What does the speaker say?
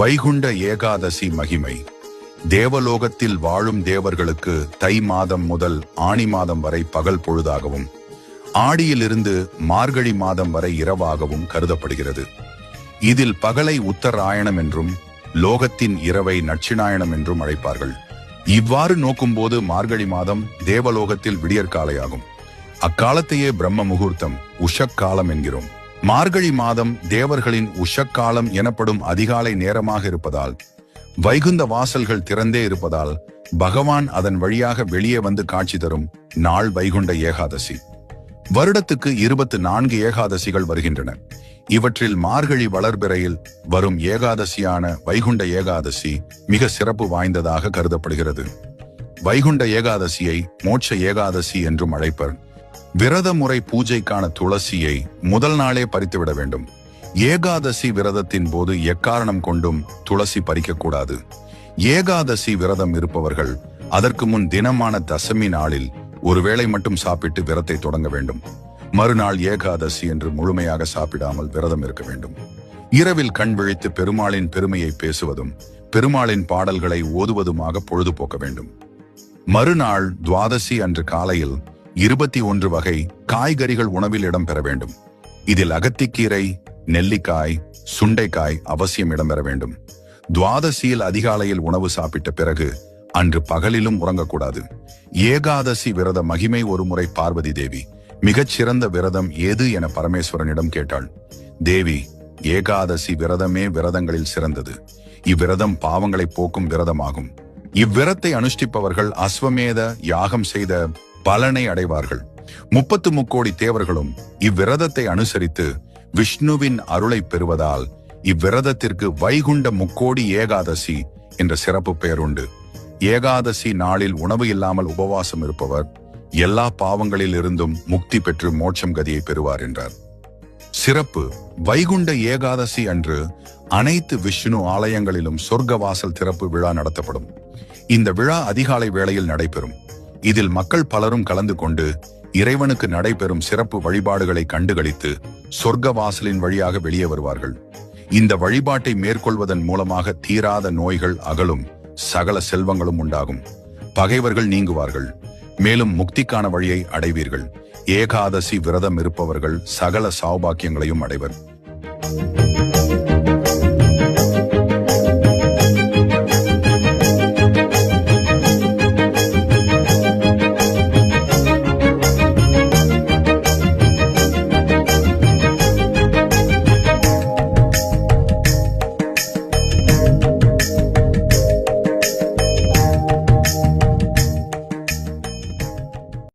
வைகுண்ட ஏகாதசி மகிமை. தேவலோகத்தில் வாழும் தேவர்களுக்கு தை மாதம் முதல் ஆணி மாதம் வரை பகல் பொழுதாகவும் ஆடியிலிருந்து மார்கழி மாதம் வரை இரவாகவும் கருதப்படுகிறது. இதில் பகலை உத்தராயணம் என்றும் லோகத்தின் இரவை நட்சிணாயணம் என்றும் அழைப்பார்கள். இவ்வாறு நோக்கும்போது மார்கழி மாதம் தேவலோகத்தில் விடியற்காலையாகும். அக்காலத்தையே பிரம்ம முகூர்த்தம் உஷக்காலம் என்கிறோம். மார்கழி மாதம் தேவர்களின் உஷக்காலம் எனப்படும் அதிகாலை நேரமாக இருப்பதால் வைகுந்த வாசல்கள் திறந்தே இருப்பதால் பகவான் அதன் வழியாக வெளியே வந்து காட்சி தரும் நாள் வைகுண்ட ஏகாதசி. வருடத்துக்கு இருபத்து நான்கு ஏகாதசிகள் வருகின்றன. இவற்றில் மார்கழி வளர்பிறையில் வரும் ஏகாதசியான வைகுண்ட ஏகாதசி மிக சிறப்பு வாய்ந்ததாக கருதப்படுகிறது. வைகுண்ட ஏகாதசியை மோட்ச ஏகாதசி என்றும் அழைப்பர். விரத முறை பூஜைக்கான துளசியை முதல் நாளே பறித்துவிட வேண்டும். ஏகாதசி விரதத்தின் போது எக்காரணம் கொண்டும் துளசி பறிக்கக்கூடாது. ஏகாதசி விரதம் இருப்பவர்கள் அதற்கு முன் தினமான தசமி நாளில் ஒருவேளை மட்டும் சாப்பிட்டு விரத்தை தொடங்க வேண்டும். மறுநாள் ஏகாதசி என்று முழுமையாக சாப்பிடாமல் விரதம் இருக்க வேண்டும். இரவில் கண் விழித்து பெருமாளின் பெருமையை பேசுவதும் பெருமாளின் பாடல்களை ஓதுவதுமாக பொழுதுபோக்க வேண்டும். மறுநாள் துவாதசி அன்று காலையில் இருபத்தி ஒன்று வகை காய்கறிகள் உணவில் இடம்பெற வேண்டும். இதில் அகத்திக்கீரை நெல்லிக்காய் சுண்டைக்காய் அவசியம் இடம்பெற வேண்டும். துவாதசியில் அதிகாலையில் உணவு சாப்பிட்ட பிறகு அன்று பகலிலும் உறங்கக்கூடாது. ஏகாதசி விரத மகிமை ஒருமுறை பார்வதி தேவி மிகச்சிறந்த விரதம் ஏது என பரமேஸ்வரனிடம் கேட்டாள். தேவி ஏகாதசி விரதமே விரதங்களில் சிறந்தது. இவ்விரதம் பாவங்களை போக்கும் விரதமாகும். இவ்விரத்தை அனுஷ்டிப்பவர்கள் அஸ்வமேத யாகம் செய்த பலனை அடைவார்கள். முப்பத்து முக்கோடி தேவர்களும் இவ்விரதத்தை அனுசரித்து விஷ்ணுவின் அருளை பெறுவதால் இவ்விரதத்திற்கு வைகுண்ட முக்கோடி ஏகாதசி என்ற சிறப்பு பெயர் உண்டு ஏகாதசி நாளில் உணவு இல்லாமல் உபவாசம் இருப்பவர் எல்லா பாவங்களில் இருந்தும் முக்தி பெற்று மோட்சம் கதியை பெறுவார் என்றார். சிறப்பு வைகுண்ட ஏகாதசி அன்று அனைத்து விஷ்ணு ஆலயங்களிலும் சொர்க்கவாசல் திறப்பு விழா நடத்தப்படும். இந்த விழா அதிகாலை வேளையில் நடைபெறும். இதில் மக்கள் பலரும் கலந்து கொண்டு இறைவனுக்கு நடைபெறும் சிறப்பு வழிபாடுகளை கண்டுகளித்து சொர்க்க வாசலின் வழியாக வெளியே வருவார்கள். இந்த வழிபாட்டை மேற்கொள்வதன் மூலமாக தீராத நோய்கள் அகலும் சகல செல்வங்களும் உண்டாகும். பகைவர்கள் நீங்குவார்கள். மேலும் முக்திக்கான வழியை அடைவீர்கள். ஏகாதசி விரதம் இருப்பவர்கள் சகல சௌபாக்கியங்களையும் அடைவர்.